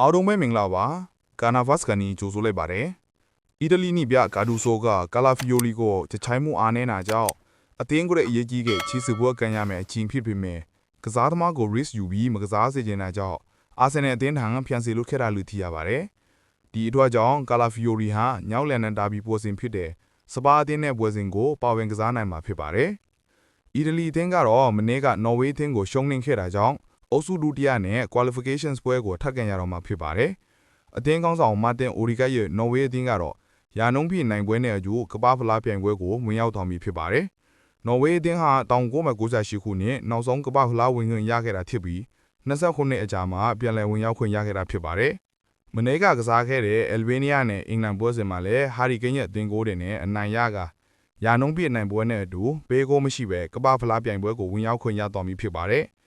အားလုံးပဲမင်္ဂလာပါကာနာဗတ်စကန်နီကြိုဆိုလိုက်ပါတယ်အီတလီနိပြဂါဒူဆိုကကာလာဖီယိုလီကိုတချိုင်းမှုအားနေတာကြောင့်အသင်းကရဲ့အရေးကြီးကချီစပွဲကန်ရမယ်အချင်းဖြစ်ပေမဲ့ကစားသမားကို risk ယူပြီးမကစားစေချင်တာကြောင့်အာဆင်နယ်အသင်းထံကဖျန်စီလို့ခဲ့တာလို့သိရပါတယ်ဒီအတွက်ကြောင့်ကာလာဖီယိုလီဟာညောက်လန်နန်ဒါဘီပွဲစဉ်ဖြစ်တဲ့စပါအသင်းနဲ့ပွဲစဉ်ကိုပါဝင်ကစားနိုင်မှာဖြစ်ပါတယ်အီတလီအသင်းကတော့မနေ့ကနော်ဝေးအသင်းကိုရှုံးနိမ့်ခဲ့တာကြောင့် အုပ်စုဒုတိယနဲ့ qualification ပွဲကိုထပ်ကန်ရတော့မှာဖြစ်ပါတယ်။အသင်းကောင်းဆောင်မာတင်အိုရီဂတ်ရဲ့နော်ဝေးအသင်းကတော့ရာနှုန်းပြည့်နိုင်ပွဲနဲ့အကျိုးကပ္ပဖလားပြိုင်ပွဲကိုဝင်ရောက်တော်မူဖြစ်ပါတယ်။နော်ဝေးအသင်းဟာ1998ခုနှစ်နောက်ဆုံးကပ္ပဖလားဝင်ခွင့်ရခဲ့တာဖြစ်ပြီး29နှစ်အကြာမှာပြန်လည်ဝင်ရောက်ခွင့်ရခဲ့တာဖြစ်ပါတယ်။မနေ့ကကစားခဲ့တဲ့အယ်ဘေးနီးယားနဲ့အင်္ဂလန်ပွဲစဉ်မှာလည်းဟာရီကိန်းရဲ့အသင်းကိုးတွေနဲ့အနိုင်ရကရာနှုန်းပြည့်နိုင်ပွဲနဲ့အတူဘေးကိုမရှိပဲကပ္ပဖလားပြိုင်ပွဲကိုဝင်ရောက်ခွင့်ရတော်မူဖြစ်ပါတယ်။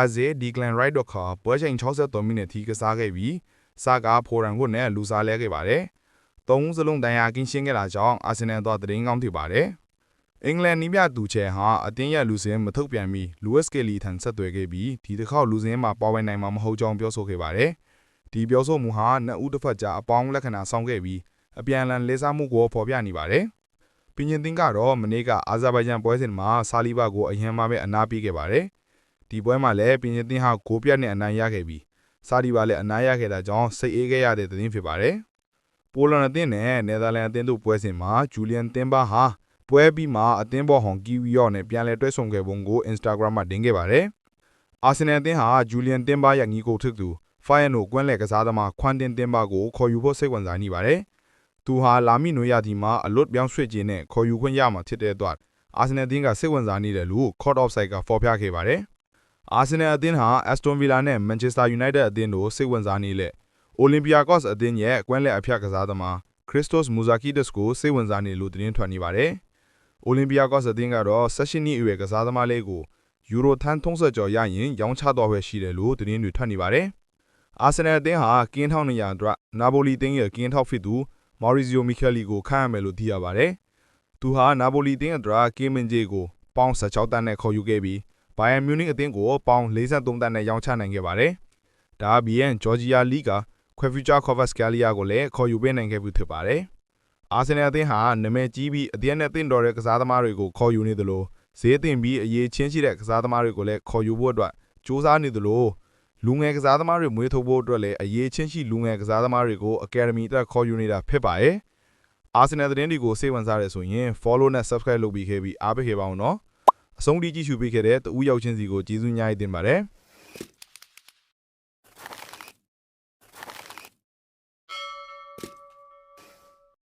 အဇေဒီဂလန်ရိုက်တော့ခါပွဲချိန်63မိနစ်ထိကစားခဲ့ပြီးစာကာဖိုရန်ကိုနဲ့လူစားလဲခဲ့ပါတယ်။သုံးစလုံးတန်ရာကင်းရှင်းခဲ့တာကြောင့်အာဆင်နယ်တော့သတင်းကောင်းဖြစ်ပါတယ်။အင်္ဂလန်နီးပြသူချဲဟာအတင်းရလူစင်းမထုတ်ပြန်ပြီးလူးဝက်စကယ်လီထန်ဆက်သွယ်ခဲ့ပြီးဒီတစ်ခေါက်လူစင်းမှာပါဝင်နိုင်မှာမဟုတ်ကြောင်းပြောဆိုခဲ့ပါတယ်။ဒီပြောဆိုမှုဟာနှစ်ဦးတစ်ဖက်ကြားအပေါင်းလက္ခဏာဆောင်ခဲ့ပြီးအပြန်အလှန်လေးစားမှုကိုဖော်ပြနေပါတယ်။ပင်ရင်သင်းကတော့မနေ့ကအာဇာဘိုင်ဂျန်ပွဲစဉ်မှာဆာလီဘာကိုအရင်မှပဲအနာပေးခဲ့ပါတယ်။ ဒီပွဲမှာလည်းပြင်သင်းဟာဂိုးပြတ်နဲ့အနိုင်ရခဲ့ပြီးစာဒီပါလည်းအနိုင်ရခဲ့တာကြောင့်စိတ်အေးခဲ့ရတဲ့သတင်းဖြစ်ပါတယ်။ပိုလန်အသင်းနဲ့နယ်သာလန်အသင်းတို့ပွဲစဉ်မှာဂျူလီယန်တင်ဘာဟာပွဲပြီးမှအသင်းဘော်ဟွန်ကီဝီယော့နဲ့ပြန်လည်တွဲဆုံခဲ့ပုံကို Instagram မှာတင်ခဲ့ပါတယ်။အာဆင်နယ်အသင်းဟာဂျူလီယန်တင်ဘာရဲ့ညီကိုထစ်သူဖိုင်ယန်ကိုကွင်းလည်ကစားသမားခွမ်တင်တင်ဘာကိုခေါ်ယူဖို့စိတ်ဝင်စားနေပါတယ်။သူဟာလာမီနွေရတီမှာအလွတ်ပြောင်းရွှေ့ခြင်းနဲ့ခေါ်ယူခွင့်ရမှာဖြစ်တဲ့အတွက်အာဆင်နယ်အသင်းကစိတ်ဝင်စားနေတယ်လို့ Court of Sight ကဖော်ပြခဲ့ပါတယ်။ အာဆင်နယ်အသင်းဟာအက်စတွန်ဗီလာနဲ့မန်ချက်စတာယူနိုက်တက်အသင်းတို့ စိတ်ဝင်စားနေလက်အိုလံပီယာကော့စ်အသင်းရဲ့ ကွင်းလက်အဖျက်ကစားသမားခရစ်စတို့စ်မူဇာကီဒက်စ်ကို စိတ်ဝင်စားနေလို့ သတင်းထွက်နေပါတယ်။အိုလံပီယာကော့စ်အသင်းကတော့ ၁၈ နှစ်အရွယ် ကစားသမားလေးကို ယူရိုထန်း30ကျော်ရရင် ရောင်းချတော့ပဲရှိတယ်လို့ သတင်းတွေ ထွက်နေပါတယ်။အာဆင်နယ်အသင်းဟာ ကင်းထောင်းနေရအတွက် နာဘိုလီတင်းရဲ့ ကင်းထောက်ဖြစ်သူမော်ရီဇီယိုမီကယ်လီကို ခန့်ရမယ်လို့ သိရပါတယ်။သူဟာ နာဘိုလီတင်းအတွက် ကင်းမင်ဂျေကို ပေါင်16တန်းနဲ့ ခေါ်ယူခဲ့ပြီး ဘိုင်ယန်မြူးနစ်အသင်းကိုပေါင်43တန်းနဲ့ရောင်းချနိုင်ခဲ့ပါတယ်။ဒါအပြင်ဂျော်ဂျီယာလီဂါခွဲဖျူချာကော့ဗတ်စကလီယာကိုလည်းခေါ်ယူပေးနိုင်ခဲ့ပြီးဖြစ်ပါတယ်။အာဆင်နယ်အသင်းဟာနာမည်ကြီးပြီးအသင်းနဲ့တင့်တော်တဲ့ကစားသမားတွေကိုခေါ်ယူနေသလိုဈေးတင်ပြီးအရေးချင်းရှိတဲ့ကစားသမားတွေကိုလည်းခေါ်ယူဖို့အတွက်စူးစမ်းနေသလိုလူငယ်ကစားသမားတွေမွေးထုတ်ဖို့အတွက်လည်းအရေးချင်းရှိလူငယ်ကစားသမားတွေကိုအကယ်ဒမီအတွက်ခေါ်ယူနေတာဖြစ်ပါတယ်။အာဆင်နယ်သတင်းတွေကိုစိတ်ဝင်စားရဆိုရင် follow နဲ့ subscribe လုပ်ပြီးခဲ့ပြီးအားပေးခဲ့ပါအောင်နော်။ အဆုံးထိကြည့်ရှုပေးခဲ့တဲ့တူဦးရောက်ချင်းစီကိုကျေးဇူးများတင်ပါတယ်။